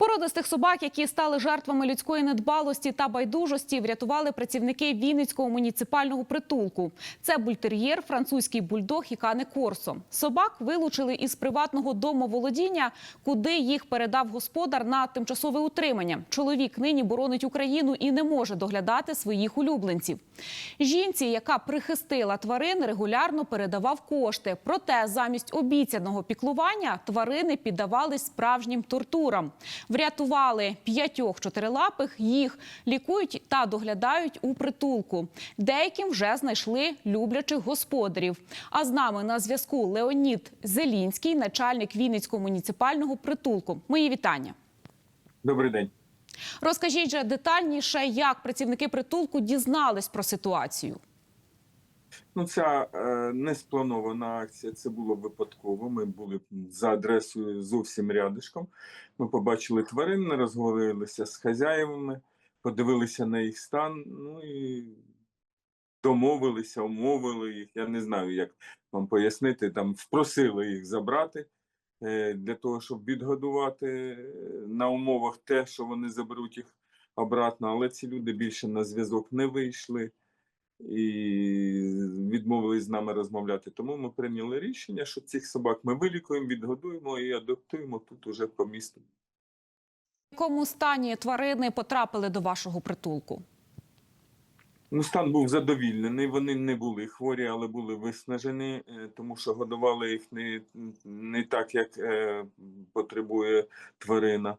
Породистих собак, які стали жертвами людської недбалості та байдужості, врятували працівники Вінницького муніципального притулку. Це бультер'єр, французький бульдог і кане Корсо. Собак вилучили із приватного домоволодіння, куди їх передав господар на тимчасове утримання. Чоловік нині боронить Україну і не може доглядати своїх улюбленців. Жінці, яка прихистила тварин, регулярно передавав кошти. Проте замість обіцяного піклування тварини піддавались справжнім тортурам. Врятували п'ятьох чотирилапих, їх лікують та доглядають у притулку. Деяким вже знайшли люблячих господарів. А з нами на зв'язку Леонід Зелінський, начальник Вінницького муніципального притулку. Мої вітання. Добрий день. Розкажіть же детальніше, як працівники притулку дізнались про ситуацію. Ну, ця е, неспланована акція. Це було випадково. Ми були за адресою зовсім рядишком. Ми побачили тварин, розговорилися з хазяївами, подивилися на їх стан. Ну і домовилися, умовили їх. Я не знаю, як вам пояснити. Там впросили їх забрати е, для того, щоб відгодувати е, на умовах те, що вони заберуть їх обратно. Але ці люди більше на зв'язок не вийшли і відмовились з нами розмовляти. Тому ми прийняли рішення, що цих собак ми вилікуємо, відгодуємо і адаптуємо тут уже по місту. В якому стані тварини потрапили до вашого притулку? Ну, стан був задовільнений. Вони не були хворі, але були виснажені, е, тому що годували їх не, не так, як е, потребує тварина.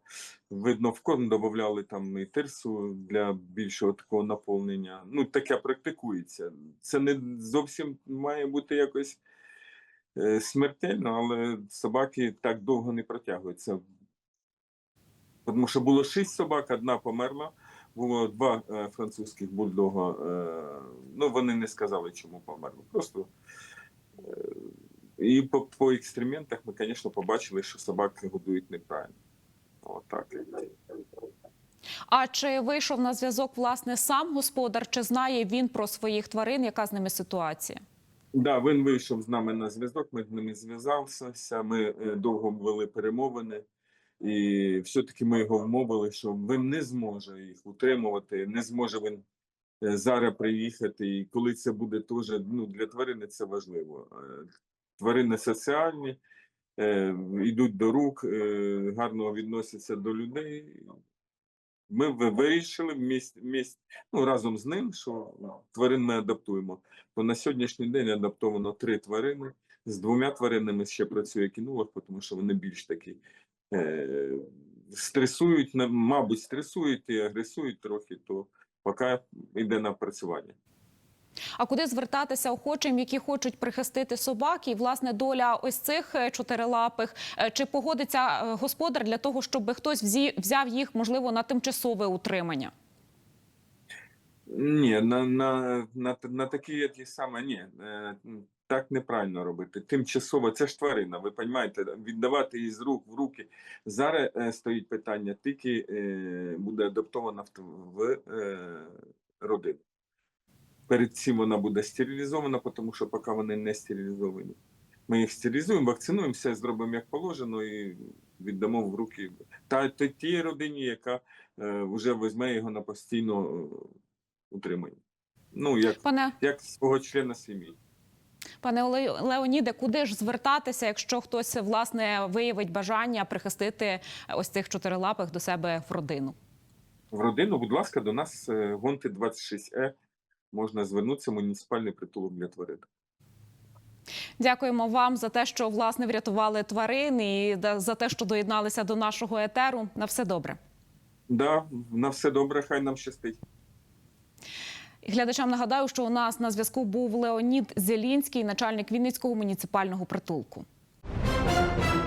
Видно, в корм додавали там і тирсу для більшого такого наповнення. Ну, таке практикується. Це не зовсім має бути якось е, смертельно, але собаки так довго не протягуються. Тому що було шість собак, одна померла. Було два е, французьких бульдога. Е, ну, вони не сказали, чому померли. Просто е, і по, по експериментах ми, звісно, побачили, що собаки годують неправильно. Отак. А чи вийшов на зв'язок власне сам господар? Чи знає він про своїх тварин? Яка з ними ситуація? Да, він вийшов з нами на зв'язок, ми з ними зв'язалися, ми довго вели перемовини. І все-таки ми його вмовили, що він не зможе їх утримувати, не зможе він е, зараз приїхати. І коли це буде теж ну, для тварини це важливо. Е, Тварини соціальні, е, йдуть до рук, гарно відносяться до людей. Ми вирішили вмість, вмість, ну, разом з ним, що тварин ми адаптуємо. То на сьогоднішній день адаптовано три тварини. З двома тваринами ще працює кінолог, тому що вони більш такі стресують, на- мабуть, стресують і агресують трохи, то поки йде на працювання. А куди звертатися охочим, які хочуть прихистити собак? І власне доля ось цих е, чотирилапих Е, чи погодиться е, господар для того, щоб хтось взяв їх можливо на тимчасове утримання? Ні, на, на, на, на такі ті саме ні. Е, Так неправильно робити. Тимчасово, це ж тварина, ви розумієте, віддавати її з рук в руки. Зараз е, стоїть питання, тільки е, буде адаптована в, в е, родину. Перед цим вона буде стерилізована, тому що поки вони не стерилізовані. Ми їх стерилізуємо, вакцинуємо, все зробимо як положено і віддамо в руки та, та тій родині, яка е, вже візьме його на постійно е, утримання. Ну, як, Пане як свого члена сім'ї. пане Леоніде, куди ж звертатися, якщо хтось власне виявить бажання прихистити ось цих чотирилапих до себе в родину? В родину, будь ласка, до нас е, Гонти 26Е можна звернутися, муніципальний притулок для тварин. Дякуємо вам за те, що власне врятували тварин і за те, що доєдналися до нашого етеру. На все добре. Да, на все добре, хай нам щастить. Глядачам нагадаю, що у нас на зв'язку був Леонід Зелінський, начальник Вінницького муніципального притулку.